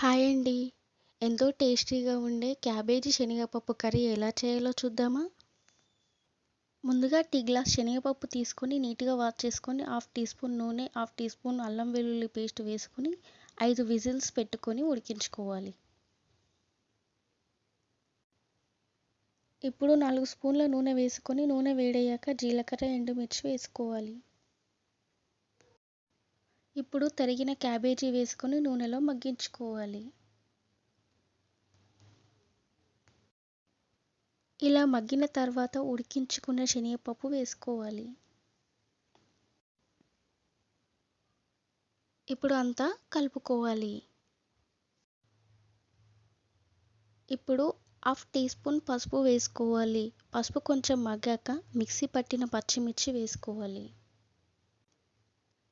Hi అండి. ఎంతో టేస్టీగా ఉండే క్యాబేజీ శనగపప్పు కర్రీ ఎలా చేయాలో చూద్దామా? ముందుగా టీ గ్లాస్ శనగపప్పు తీసుకొని నీట్గా వాష్ చేసుకొని హాఫ్ టీ స్పూన్ నూనె హాఫ్ టీ స్పూన్ అల్లం వెల్లుల్లి పేస్ట్ వేసుకొని ఐదు విజిల్స్ పెట్టుకొని ఉడికించుకోవాలి. ఇప్పుడు నాలుగు స్పూన్ల నూనె వేసుకొని నూనె వేడయ్యాక జీలకర్ర ఎండుమిర్చి వేసుకోవాలి. ఇప్పుడు తరిగిన క్యాబేజీ వేసుకొని నూనెలో మగ్గించుకోవాలి. ఇలా మగ్గిన తర్వాత ఉడికించుకున్న శనగపప్పు వేసుకోవాలి. ఇప్పుడు అంతా కలుపుకోవాలి. ఇప్పుడు హాఫ్ టీ స్పూన్ పసుపు వేసుకోవాలి. పసుపు కొంచెం మగ్గాక మిక్సీ పట్టిన పచ్చిమిర్చి వేసుకోవాలి.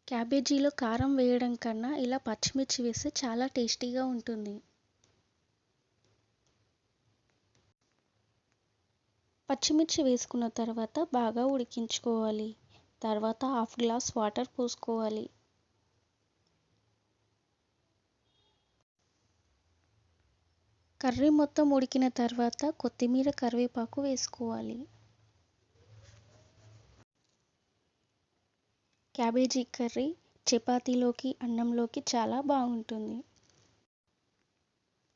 క్యాబేజీలో కారం వేయడం కన్నా ఇలా పచ్చిమిర్చి వేస్తే చాలా టేస్టీగా ఉంటుంది. పచ్చిమిర్చి వేసుకున్న తర్వాత బాగా ఉడికించుకోవాలి. తర్వాత హాఫ్ గ్లాస్ వాటర్ పోసుకోవాలి. కర్రీ మొత్తం ఉడికిన తర్వాత కొత్తిమీర కరివేపాకు వేసుకోవాలి. క్యాబేజీ కర్రీ చపాతీలోకి అన్నంలోకి చాలా బాగుంటుంది.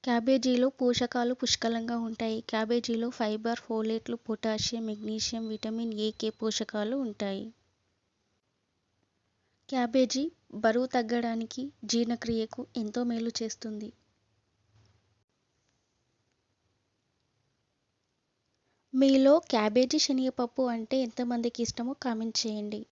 క్యాబేజీలో పోషకాలు పుష్కలంగా ఉంటాయి. క్యాబేజీలో fibre ఫోలేట్లు potassium magnesium vitamin A K పోషకాలు ఉంటాయి. క్యాబేజీ బరువు తగ్గడానికి జీర్ణక్రియకు ఎంతో మేలు చేస్తుంది. మీలో క్యాబేజీ శనగపప్పు అంటే ఎంతమందికి ఇష్టమో కామెంట్ చేయండి.